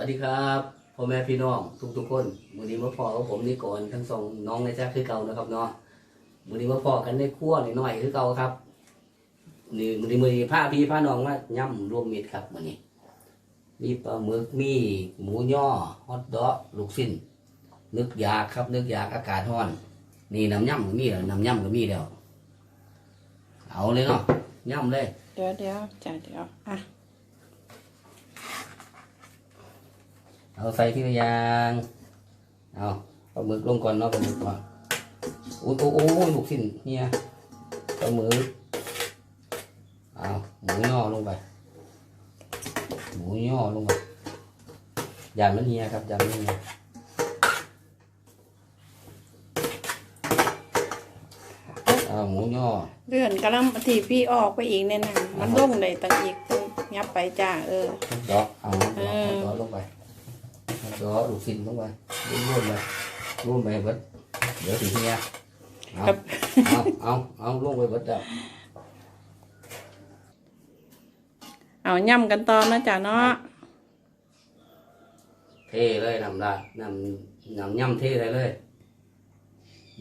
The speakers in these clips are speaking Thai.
วัสดีครับพ่อแม่พี่น้องทุกทุกๆคนมือนี้มาพอกับผมนี่ก่อนทั้งสองน้องในแจ๊คคือเก่านะครับเนาะมือนี้มาพอกันในครัวหน่อยๆคือเก่าครับนี่มือนี้มือนี้ผ้าพี่ผ้าน้องมาย่ำรวมมิตรครับมือนี้มีปลาหมึกมีหมูย่อฮอทดอกลูกชิ้นนึกอยากครับ นึกอยากอากาศร้อน นี่น้ำย่ำก็มีแล้วน้ำย่ำก็มีแล้วเอาเลยเนาะย่ำเลย เดี๋ยวเดี๋ยวจ้ะเดี๋ยวอะ เอาใส่ที่ละอย่างเอาปลาหมึกลงก่อนเนาะปลาหมึกก่อนโอ้ยโอ้ยโอ้ยลูกชิ้นเนี่ยปลาหมึกเอาหมูย่อลงไป หมูย่อลงไปยานมันเนียครับยานมันเนียเอาหมูย่อเลื่อนกระลำทีพี่ออกไปอีกเนี่ยนะมันลงเลยตั้งอีกต้องยับไปจ้าเออดอกเอาดอกเออดอกลงไป ดอกลูกชิ้นลงไปร่วมๆไปร่วมไปเบิดเดี๋ยวถึงเนี่ยเอา ครับ เอาเอาเอาลงไปเบิดแล้ว เอาย่ำกันต่อนะจ้ะเนาะ เทเลยนำละนำนำย่ำเทเลยเลย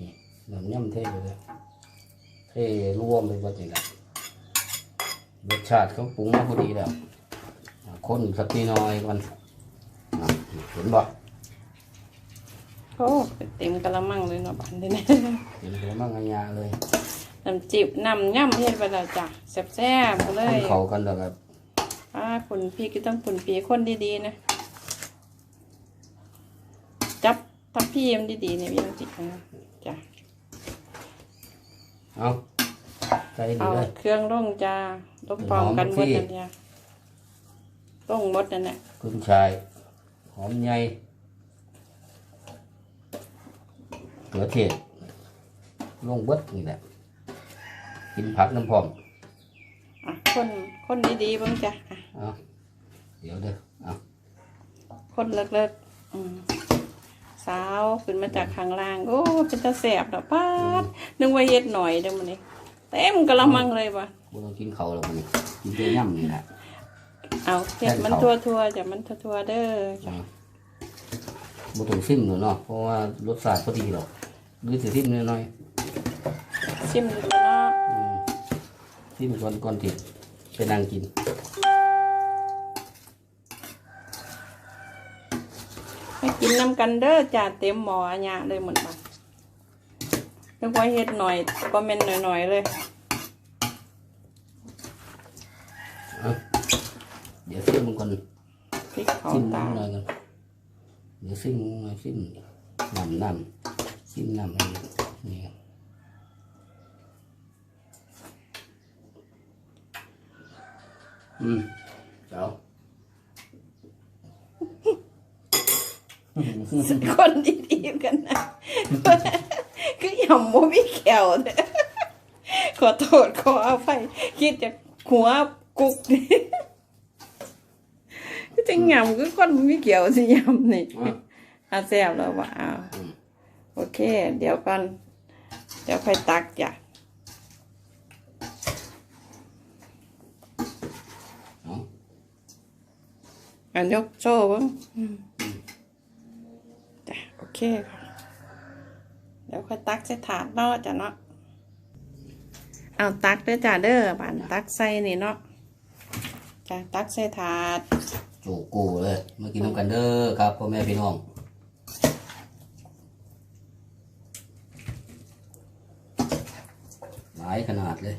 นี่นำย่ำเทไปเลยเทรวมไปหมดนี่แหละรสชาติเขาปรุงมาพอดีแล้วอ่ะคนสักนิดหน่อยก่อนอ่ะ เห็นบ่โอ้เต็มกระมังเลยเนาะบันนี้นะเห็นหัวมังงาเลยน้ำจิบน้ำย่ำเฮ็ดไปแล้วจ้ะแซ่บๆเลคนยเขากันแล้วครับอ่าคุณพี่ก็ต้องคุณพี่คนดีๆนะ จับทับพี่มันดีๆเนี่ยพี่ต้องจิบนะจ้ะเอาใส่ดีเอาเลย เครื่องร่งจ้าลงพร้อมกันหมดหอมพี่ นั่นจ้ะร่งหมดนั่นแหละขึ้นชาย หอมใหญ่เขือเทศลงเบิดนี่แหละ กินผักน้ำพร้อมอะคนคนดีๆเบ้างจ้ะอะเอาเดี๋ยวเด้อเอาคนเลิกๆอืมสาวขึ้นมาจากข้างล่าง โอ้เป็นตาแสบดอกป้าดนึกว่าเฮ็ดหน่อยเด้อมันนี่เต็มกระมังเลยว่ะบ่ต้องกินเขาวแล้วมันกินเตี้ยย่ำนี่แหละ เอาเฮ็ดมันแทนเขาทั่วๆจ้ะมันทั่วๆเด้อจ้ะบ่ต้องซิมหนูเนาะเพราะว่ารสชาติพอดีหรอกหรือสิซิมน้อยชิมดูเนาะๆอืมซิมก่อนก่อนที่ไปนั่งกินให้กินน้ำกันเด้อจ้ะเต็มหม้ออันยะเลยเหมือนกันนึกว่าเฮ็ดหน่อยก็เม็นหน่อยๆเลย เอาเดี๋ยวซิมมันก่อน พริกเขา ซิม ตา หน่อยกันเดี๋ยว ซิมหน่อยซิมน้ำน้ำซิมน้ำนี่ครับอืมเจ้าคนดีๆกันนะ คือยำบ่มีแขวเด้อขอโทษขออภัยคิดจากหัวกุกนี่คือจังยำคือคนบ่มีเกี่ยวสิยำนี่ อะอาแซ่บแล้วว่าอ้าวอืมโอเค เดี๋ยวก่อนเดี๋ยวค่อยตักจ้ะเอาอันยกโซ่เบ้างอืมจ้ะโอเคค่ะ เดี๋ยวค่อยตักใส่ถาดเนาะจ้ะเนาะเอาตักเด้อจ้ะเด้อบานตักใส่นี่เนาะจ้ะตักใส่ถาดโจโก้เลยมากินน้ำกันเด้อครับพ่อแม่พี่น้อง หลายขนาดเลย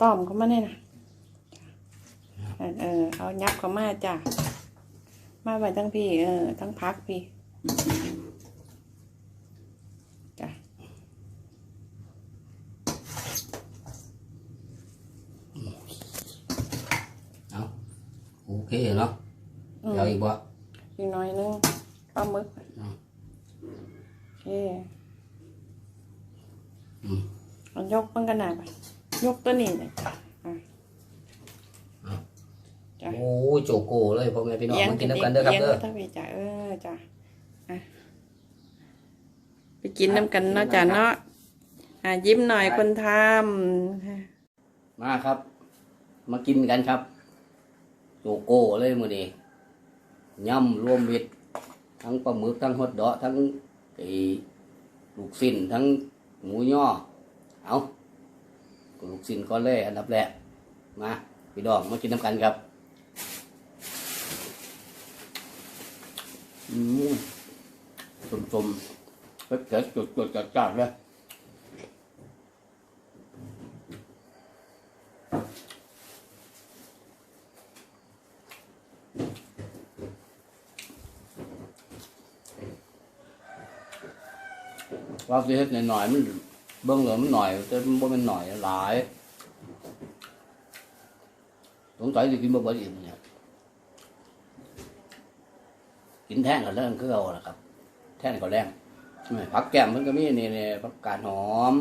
ต้อมเขามาเนี่ยนะเออเอเอายับเขามาจ้ะ มาไว้ทั้งพี่ เออ ทั้งพักพี่จ้ะ เอาโอเคเนาะ อืม เดี๋ยวอีกบ่ อีกหน่อยนึงปลาหมึก อืม โอเค อืม เอายกมันกันหน่อยไปยกตัวนี้เลยจ้ะอะ จ้ะ โอ้ยโจโก้เลยพ่อแม่พี่น้องเอียงมากินกันน้ำกันเด้อครับเอียงเด้อมาทั้งพี่จ้ะเออจ้ะอะไปกินน้ำกันเนาะจ้ะเนาะอะยิ้มหน่อยคนทำมาครับ มากินกันครับโจโก้เลยมื้อนี้ยำรวมมิตรทั้งปลาหมึกทั้งฮอดดอกทั้งไอ้ลูกสิ้นทั้งหมูย่อเอาลูกสิ้นก็เลยอันดับแรกมาพี่ดอกมากินน้ำกันครับ อืมสมๆเผ็ดๆจุดๆจัดเลยว่าสิเฮ็ดหน่อยๆมันเบิ่งเหลือมันหน่อยแต่มันบ่แม่นหน่อยหลายสงสัยสิกินบ่เบิดอีกเนี่ย กินแท่งกันแล้วคือเอาล่ะครับ แท่งก็แรงนี่ผักแก้มมันก็มีนี่นี่ผักกาดหอม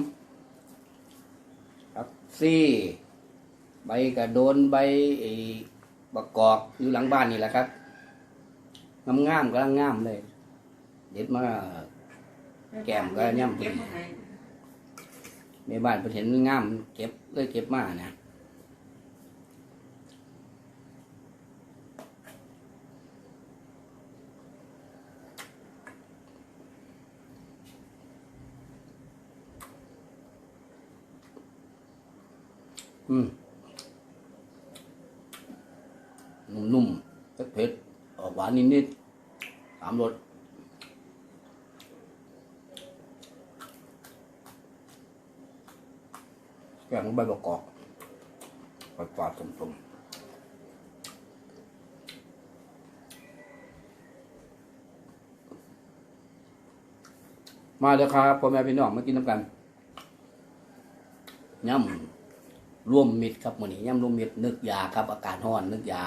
ผักซี่ ใบกระโดนใบไอ้บักกอกอยู่หลังบ้านนี่แหละครับงามๆกำลังงามเลย เด็ดมาแก้มก็ย่ำเก็บมาให้ในบ้านเพิ่นเห็นงาม เก็บเลยเก็บมานะ อืมนุ่มๆเผ็ดๆออกหวานนิดๆสามรสแกงใบประกอบปลาปลาสมสมมาเด้อครับพ่อแม่พี่น้องมากินน้ำกันย่ำ ร่วมมิตรครับมื้อนี้ย่ำร่วมมิตรนึกอยากครับ อากาศร้อนนึกอยา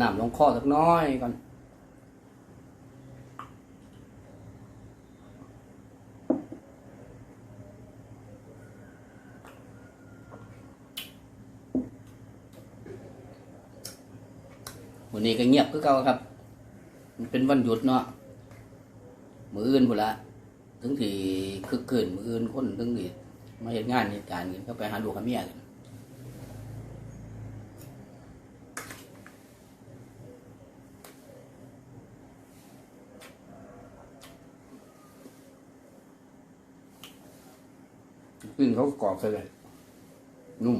น้ำลงคอสักน้อยก่อนวันนี้ก็เงียบคือเก่าครับ มันเป็นวันหยุดเนาะ มืออื่นพุ่นละถึงที่คึกคืนมืออื่นคนถึงที่มาเห็นงานเหตุการณ์กันก็ไปหาลูกกับเมียกัน ขึ้นเขากรอบซะเลยนุ่ม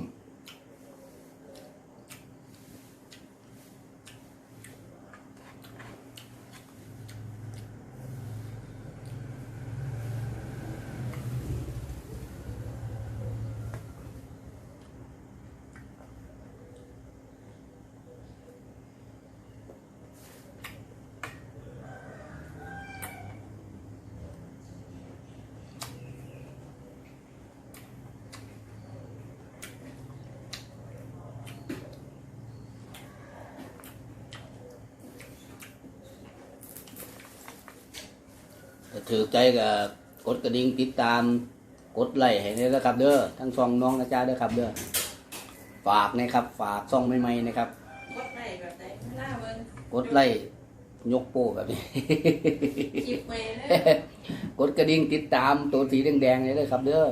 ถือใจกับกดกระดิ่งติดตามกดไลค์ให้ด้วยนะครับ เด้อทั้งซองน้องนะจ๊ะเด้อครับเด้อฝากนะครับ ฝากซองใหม่ๆนะครับ กดได้แบบไหนหน้าเบิ่งกดไลค์ยกโป้แบบนี้ จิบไปเลยกดกระดิ่งติดตามตัวสีแดงๆเลยเด้อครับ เด้อ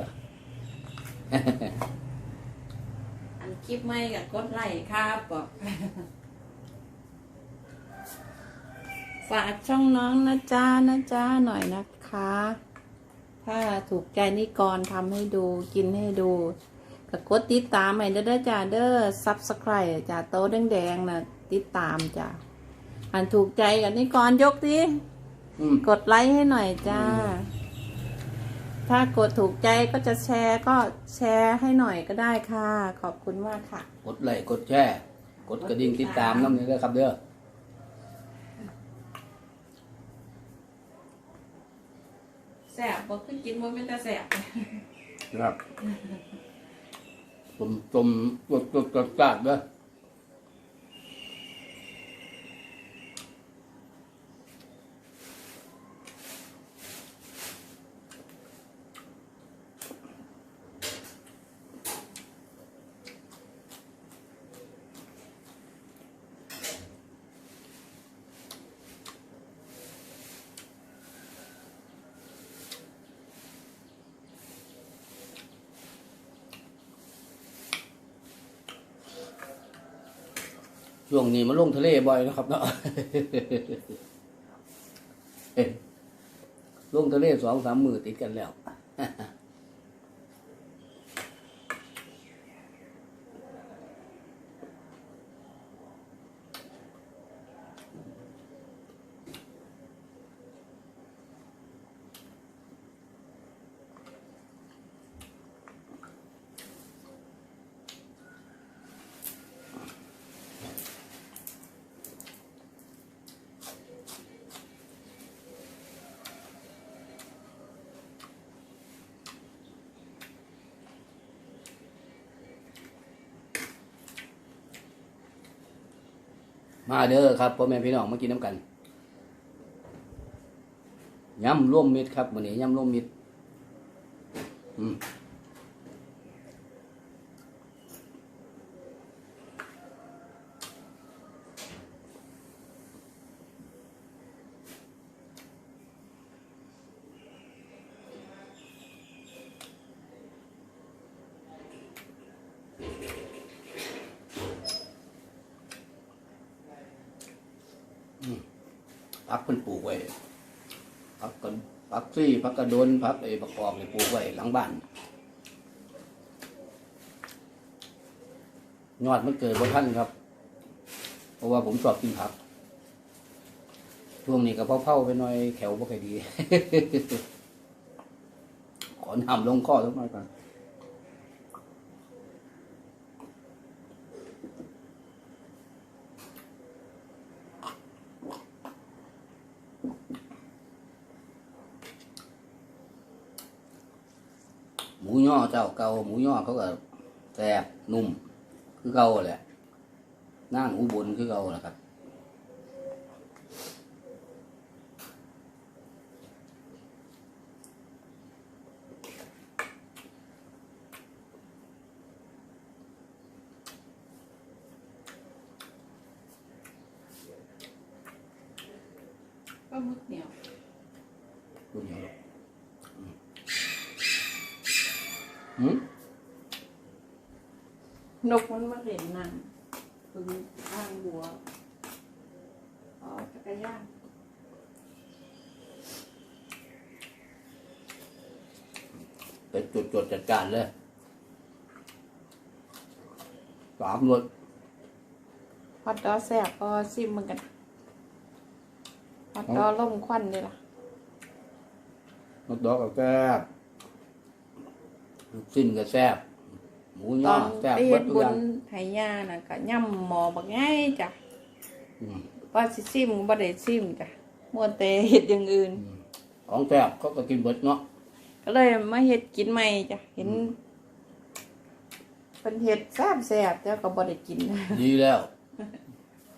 อันคลิปไม่กับกดไลค์ครับบอก ฝากช่องน้องนะจ้านะจ้าหน่อยนะคะ ถ้าถูกใจนิกรทำให้ดูกินให้ดูก็กดติดตามให้เด้อเด้อจ้าเด้อซับสไครต์จ้าโต๊ะแดงๆนะติดตามจ้าอันถูกใจกับนิกรยกดิอืมกดไลค์ให้หน่อยจ้าอถ้ากดถูกใจก็จะแชร์ก็แชร์ให้หน่อยก็ได้ค่ะ ขอบคุณมากค่ะ กดไลค์กดแชร์กดกระดิ่งติดตามน้ำนี่เลยครับเด้อ แสบบ่คือกินบ่เป็นตาแสบครับ ผมต้มตดตดจดจัดเด้ ช่วงนี้มาลงทะเลบ่อยนะครับเนาะลงทะเลสองสามมือติดกันแล้ว มาเด้อครับพ่อแม่พี่น้องมากินน้ำกันยำร่วมมิตรครับวันนี้ยำร่วมมิตรอืมพักเพิ่นปลูกไว้พักกันักกระโดนพักไอ้ประกอบนี่ปลูกไว้หลังบ้านยอดมันเกิดบนท่านครับ เพราะว่าผมชอบกินผัก ช่วงนี้ก็เผาๆไปหน่อยแขวบ่ค่อยดี ขอน้ำลงข้อสักหน่อยก่อน เจ้าเก่าหมูย่อเขาก็แซ่บนุ่ม คือเก่าแหละนั่งอุบลคือเก่าแหละครับ ก็มึกเหนียว รุ่นเดียวหรอกอืม นกมันมาเล่นน้ำพึ่งอ้างบัวเอาจักรยานเป็นจุดจดๆจัดการเลยสามรถฮอตดอแซ่บก็ซิมเหมือนกันฮอตดอล่มควันเลยล่ะรถดอกกับแซ่บลูกสิ้นก็แซ่บ หมูตย่ออนแซ่บไปเบิเฮ็ดดทุกบุอญย่างไห้ย่าน่ะก็ย่ำหมอบักง่ายจ้ะอืมว่าสิซิมบ่ได้ซิมจ้ะมัวแต่เฮ็ดอย่างอื่น ของแซ่บเขาก็กินเบิดเนาะ ก็เลยมาเฮ็ดกินใหม่จ้ะเห็นเพิ่นเฮ็ดแซ่บแซ่บๆแต่ก็บ่ได้กิน ดีแล้ว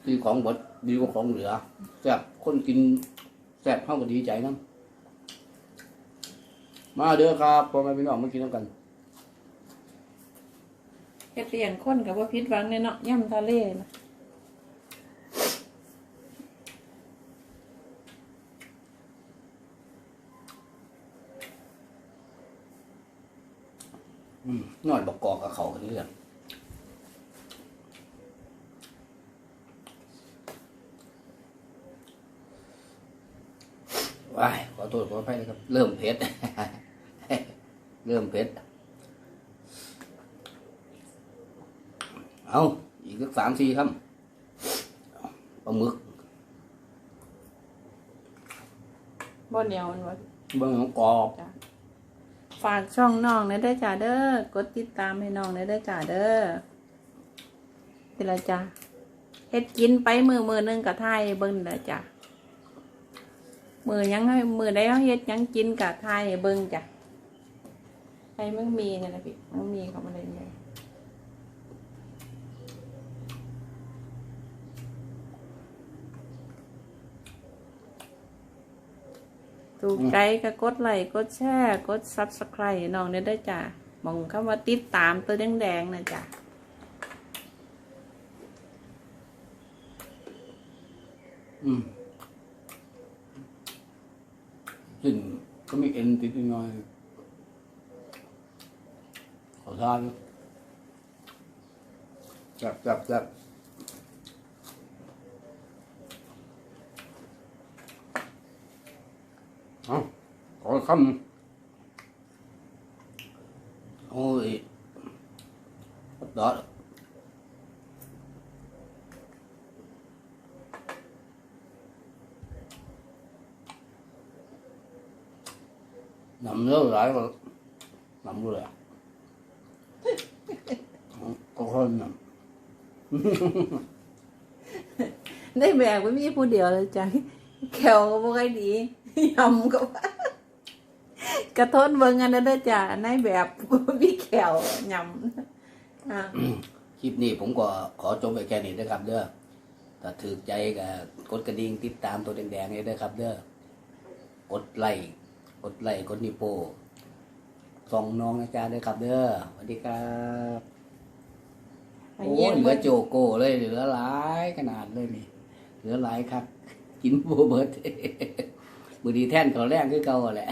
ดีของเบิดดีกว่าของเหลือแซ่บคนกินแซ่บเข้าก็ดีใจนะมาเด้อครับพ่อแม่พี่น้องมากินน้ำกัน เฮ็ดเลี้ยงคนก็บ่ผิดหวังแน่เนาะย่ำทะเลนะอืมน้อยบอกกอกกับเขากันนี่แหละว้ายขอโทษขออภัยนะครับ เริ่มเผ็ดเริ่มเผ็ด เอาอีกสักสามสี่ครับปลาหมึกบ่เหนียวมันบ่เบื้องของกรอบจ้ะฝากช่องน้องนะได้อจ้าเด้อกดติดตามให้น้องนะได้อจ้าเด้อทีละจ้าเฮ็ดกินไปมือมือหนึงกับไทยเบิ่งเด้อจ้ามือยังให้มือได้เฮ็ดหยังกินกับไทยเบิ่งจ้ะใครมึงมีเนี่ยนะพี่มึงมีเขามาเลยเลย ถูกใจก็กดไลค์กดแชร์กดซับสไครต์น้องเนี่ยได้จ้ะมองคำว่าติดตามตัวแดงๆนะจ้ะอืมซึ่งก็มีเอ็นติดนิดหน่อยขอทานจับจับจับ เอาขอคำโอ้ยดอด nằm nhớ lại rồi nằm rồi à có hơn nằm ในแบบก็มีผู้เดียวเล ยจ้ะแขวก็บ่ค่อยดียำก็ว่ากระทนเบิ่งอันนั้นเด้อจ้ะในแบบก็มีแขวยำอะคลิปนี้ผมก็ขอจบไปแค่นี้นะครับ เด้อถ้าถือใจก็กดกระดิ่งติดตามตัวแดงๆเลยนะครับ เด้อกดไลค์กดไลค์กดนิวโป้ส่องน้องนะจ๊ะเด้อครับ เด้อสวัสดีครับอันโอ้นี้เหลือโจโก้เลยเหลือหลายขนาดเลยนี่เหลือหลายครับ กินบัวเบิด บุรีแท่นเขาแรงคือเก่าแหละ